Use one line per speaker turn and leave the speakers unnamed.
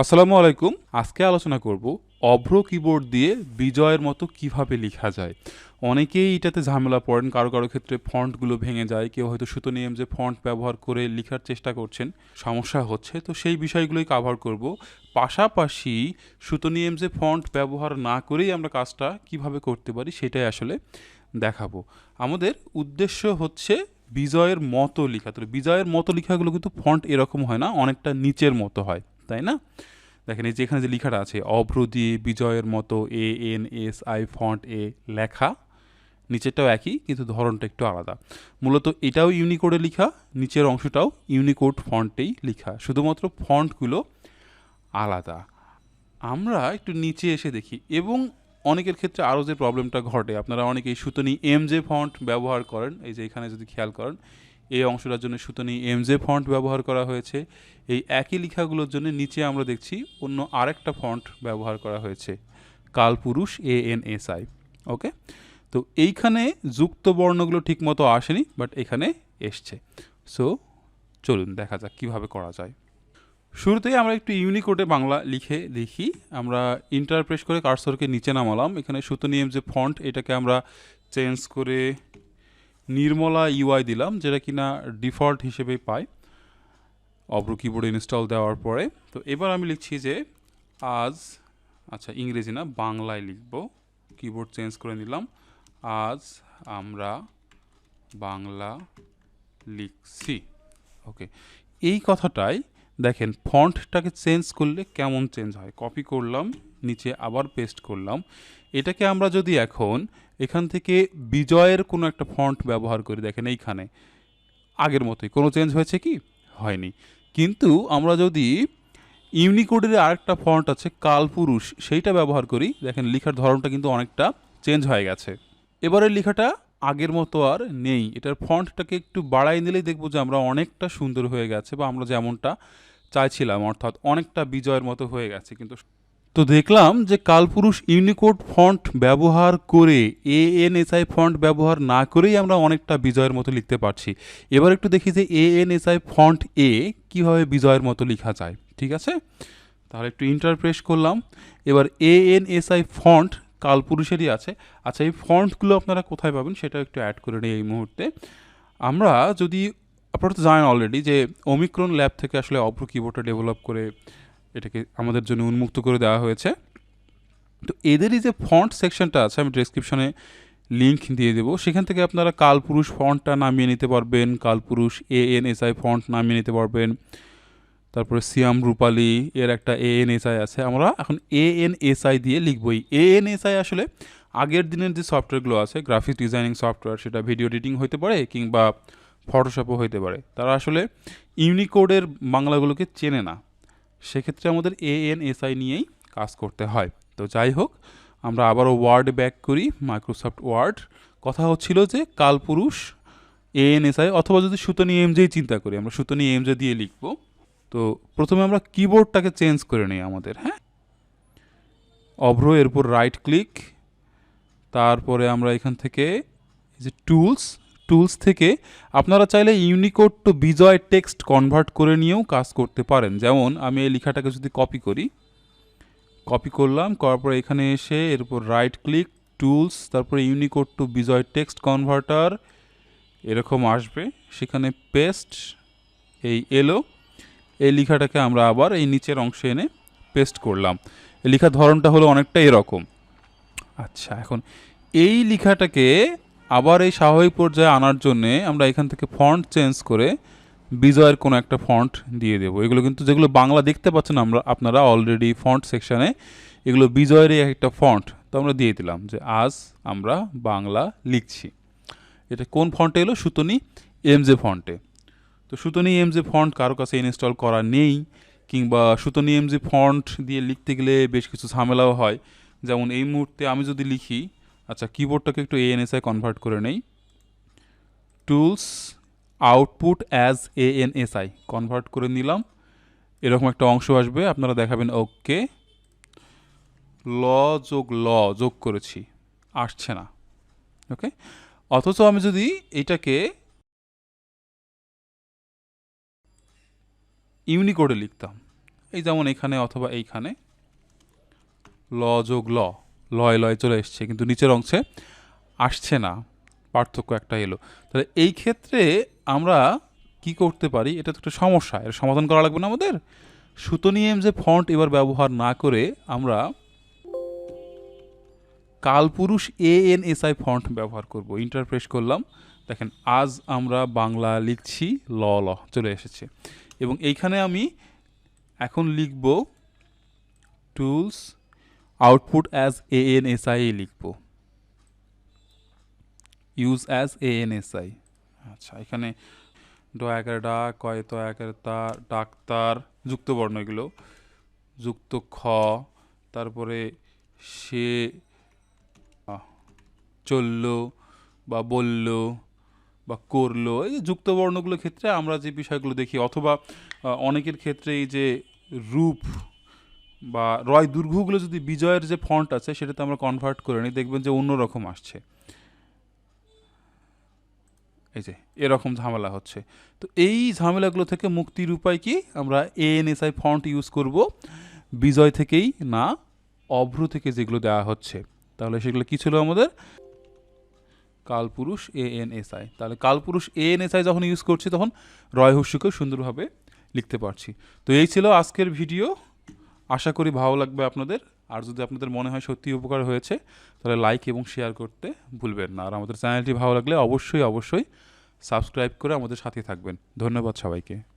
আসসালামু আলাইকুম। আজকে আলোচনা করব অভ্র কিবোর্ড দিয়ে বিজয়ের মতো কীভাবে লেখা যায়। অনেকেই এটাতে ঝামেলা পড়েন, কারও কারও ক্ষেত্রে ফন্টগুলো ভেঙে যায়, কেউ হয়তো সুতো নিয়ম যে ফন্ট ব্যবহার করে লেখার চেষ্টা করছেন, সমস্যা হচ্ছে। তো সেই বিষয়গুলোই কাভার করব। পাশাপাশি সুতো নিয়ম যে ফন্ট ব্যবহার না করেই আমরা কাজটা কীভাবে করতে পারি সেটাই আসলে দেখাবো। আমাদের উদ্দেশ্য হচ্ছে বিজয়ের মতো লেখা। তো বিজয়ের মতো লেখাগুলো কিন্তু ফন্ট এরকম হয় না, অনেকটা নিচের মতো হয়। তাই না? দেখেন এই যে এখানে যে লেখাটা আছে অভ্র দিয়ে বিজয়ের মতো A, N, S, I, font, এ লেখা, নিচেরটাও একই, কিন্তু ধরনটা একটু আলাদা। মূলত এটাও ইউনিকোডে লেখা, নিচের অংশটাও ইউনিকোড ফন্টেই লেখা। শুধুমাত্র ফন্টগুলো আলাদা। আমরা একটু নিচে এসে দেখি, এবং অনেকের ক্ষেত্রে আরও যে প্রবলেমটা ঘটে, আপনারা অনেকেই সুতনি এম জে ফন্ট ব্যবহার করেন, এই যে এখানে যদি খেয়াল করেন এই অংশটার জন্য সুতনি এম জে ফন্ট ব্যবহার করা হয়েছে। এই একই লেখাগুলোর জন্য নিচে আমরা দেখছি অন্য আরেকটা ফন্ট ব্যবহার করা হয়েছে, Kalpurush A N S I okay? তো এইখানে যুক্ত বর্ণগুলো ঠিকমতো আসেনি, বাট এখানে এসছে। সো, চলুন দেখা যাক কীভাবে করা যায়। শুরুতেই আমরা একটু ইউনিকোডে বাংলা লিখে দেখি। আমরা ইন্টারপ্রেস করে কার্সরকে নিচে নামালাম। এখানে সুতো নিয়ম যে ফন্ট, এটাকে আমরা চেঞ্জ করে নির্মলা ইউআই দিলাম, যেটা কিনা ডিফল্ট হিসেবে পাই। অব্র কিবোর্ডে ইনস্টল দেওয়ার পরে। তো এবার আমি লিখছি যে, আজ আচ্ছা ইংরেজি না, বাংলায় লিখব। কিবোর্ড চেঞ্জ করে নিলাম। আজ আমরা বাংলা লিখছি। ওকে এই কথাটাই দেখেন ফন্টটাকে চেঞ্জ করলে কেমন চেঞ্জ হয়? কপি করলাম। নিচে আবার পেস্ট করলাম। এটাকে আমরা যদি এখন এখান থেকে বিজয়ের কোনো একটা ফন্ট ব্যবহার করি, দেখেন এইখানে। আগের মতোই, কোনো চেঞ্জ হয়েছে কি? হয়নি। কিন্তু আমরা যদি ইউনিকোডের আরেকটা ফন্ট আছে কালপুরুষ সেইটা ব্যবহার করি, দেখেন লেখার ধরনটা কিন্তু অনেকটা চেঞ্জ হয়ে গেছে। এবারের লেখাটা আগের মতো আর নেই। এটার ফন্টটাকে একটু বাড়াই নিলেই দেখব যে আমরা অনেকটা সুন্দর হয়ে গেছে বা আমরা যেমনটা চাইছিলাম, অর্থাৎ অনেকটা বিজয়ের মতো হয়ে গেছে। কিন্তু তো দেখলাম যে কালপুরুষ ইউনিকোড ফন্ট ব্যবহার করে A N S I font ব্যবহার না করেই আমরা অনেকটা বিজয়ের মতো লিখতে পারছি। এবার একটু দেখি যে A N S I font এ কীভাবে বিজয়ের মতো লেখা যায়, ঠিক আছে? তাহলে একটু ইন্টারপ্রেস করলাম। এবার A N S I font কালপুরুষেরই আছে। আচ্ছা এই ফন্টগুলো আপনারা কোথায় পাবেন সেটা একটু অ্যাড করে নিই এই মুহূর্তে। আমরা যদি, আপনারা তো জানেন অলরেডি যে ওমিক্রন ল্যাব থেকে আসলে অভ্র কিবোর্ডটা ডেভেলপ করে এটাকে আমাদের জন্য উন্মুক্ত করে দেওয়া হয়েছে। তো এদেরই যে ফন্ট সেকশনটা আছে, আমি ডিসক্রিপশনে লিঙ্ক দিয়ে দেবো। সেখান থেকে আপনারা কালপুরুষ ফন্টটা নামিয়ে নিতে পারবেন, Kalpurush A N S I font নামিয়ে নিতে পারবেন। তারপরে সিয়াম রূপালি এর একটা এ এন এস আই আছে। আমরা এখন এ এন এস আই দিয়ে লিখবই এ এন এস আই আসলে আগের দিনের যে সফটওয়্যারগুলো আছে গ্রাফিক ডিজাইনিং সফটওয়্যার সেটা ভিডিও এডিটিং হতে পারে কিংবা ফটোশপও হতে পারে। তারা আসলে ইউনিকোডের বাংলাগুলোকে চেনে না। সেক্ষেত্রে আমাদের এ এন এস আই নিয়েই কাজ করতে হয়। তো যাই হোক, আমরা আবারও ওয়ার্ড ব্যাক করি মাইক্রোসফট ওয়ার্ড কথা হচ্ছিল যে Kalpurush A N S I অথবা যদি সুতনি এমজেই চিন্তা করি, আমরা সুতনি এমজে দিয়ে লিখব। তো প্রথমে আমরা কিবোর্ডটাকে চেঞ্জ করে নিই আমাদের হ্যাঁ? অভ্র, এরপর রাইট ক্লিক তারপরে আমরা এখান থেকে যে টুলস টুলস থেকে আপনারা চাইলে Unicode to Bijoy text convert করে নিয়েও কাজ করতে পারেন। যেমন, আমি এই লেখাটাকে যদি কপি করি কপি করলাম, করার পরে এখানে এসে এর উপর রাইট ক্লিক টুলস তারপরে Unicode to Bijoy text converter এরকম আসবে। সেখানে পেস্ট এই এলো। এই লেখাটাকে আমরা আবার এই নিচের অংশে এনে পেস্ট করলাম। লেখার ধরনটা হলো অনেকটা এরকম। আচ্ছা এখন এই লেখাটাকে আবার এই স্বাভাবিক পর্যায়ে আনার জন্যে আমরা এখান থেকে ফন্ট চেঞ্জ করে বিজয়ের কোনো একটা ফন্ট দিয়ে দেবো। এগুলো কিন্তু যেগুলো বাংলা দেখতে পাচ্ছেন আমরা, আপনারা অলরেডি ফন্ট সেকশানে এগুলো বিজয়েরই একটা ফন্ট তো আমরা দিয়ে দিলাম যে আজ আমরা বাংলা লিখছি। এটা কোন ফন্টে এলো? সুতনি এমজে ফন্টে তো সুতনি এমজে ফন্ট কারও কাছে ইনস্টল করা নেই, কিংবা সুতনি এমজে ফন্ট দিয়ে লিখতে গেলে বেশ কিছু ঝামেলাও হয়। যেমন এই মুহূর্তে আমি যদি লিখি আচ্ছা কিবোর্ডটাকে একটু এএনএসআই কনভার্ট করে নেই। Tools output as ANSI convert করে নিলাম। এরকম একটা অংশ আসবে, আপনারা দেখাবেন ওকে ল যোগ ল, যোগ করেছি, আসছে না। ওকে অথচ আমি যদি এটাকে ইউনিকোডে লিখতাম, এই যেমন এখানে অথবা এইখানে, ল যোগ ল। লয় লয় চলে এসছে, কিন্তু নিচের অংশে আসছে না। পার্থক্য একটা এলো। তাহলে এই ক্ষেত্রে আমরা কি করতে পারি? এটা তো একটা সমস্যা। এর সমাধান করা লাগবে না আমাদের? সুতোনিয়াম যে ফন্ট এবার ব্যবহার না করে আমরা Kalpurush A N S I font ব্যবহার করব। ইন্টারপ্রেস করলাম। দেখেন, আজ আমরা বাংলা লিখছি, ল ল, চলে এসেছে। এবং এইখানে আমি এখন লিখব tools output as A N S I লিখব। Use as A N S I আচ্ছা এখানে ড একের ডাক কয় তো একের তা, ডাক্তার যুক্ত বর্ণ এগুলো। যুক্ত খ, তারপরে সে চলল বা বলল বা করল, এই যে যুক্ত বর্ণগুলোর ক্ষেত্রে আমরা যে বিষয়গুলো দেখি, অথবা অনেকের ক্ষেত্রে এই যে রূপ বা রয় দুর্ঘগুলো যদি বিজয়ের যে ফন্ট আছে, সেটাতে আমরা কনভার্ট করে নিই, দেখবেন যে অন্যরকম আসছে। এই যে, এরকম ঝামেলা হচ্ছে। তো এই ঝামেলাগুলো থেকে মুক্তির উপায় কি? আমরা এএনএসআই ফন্ট ইউজ করব। বিজয় থেকেই না, অভ্র থেকে যেগুলো দেওয়া হচ্ছে। তাহলে সেগুলো কি ছিল আমাদের? Kalpurush A N S I তাহলে Kalpurush A N S I যখন ইউজ করছি, তখন রয় সুন্দরভাবে লিখতে পারছি। তো এই ছিল আজকের ভিডিও। আশা করি ভালো লাগবে আপনাদের। আর যদি আপনাদের মনে হয় সত্যি উপকার হয়েছে, তাহলে লাইক এবং শেয়ার করতে ভুলবেন না। আর আমাদের চ্যানেলটি ভালো লাগলে অবশ্যই অবশ্যই সাবস্ক্রাইব করে আমাদের সাথে থাকবেন। ধন্যবাদ সবাইকে।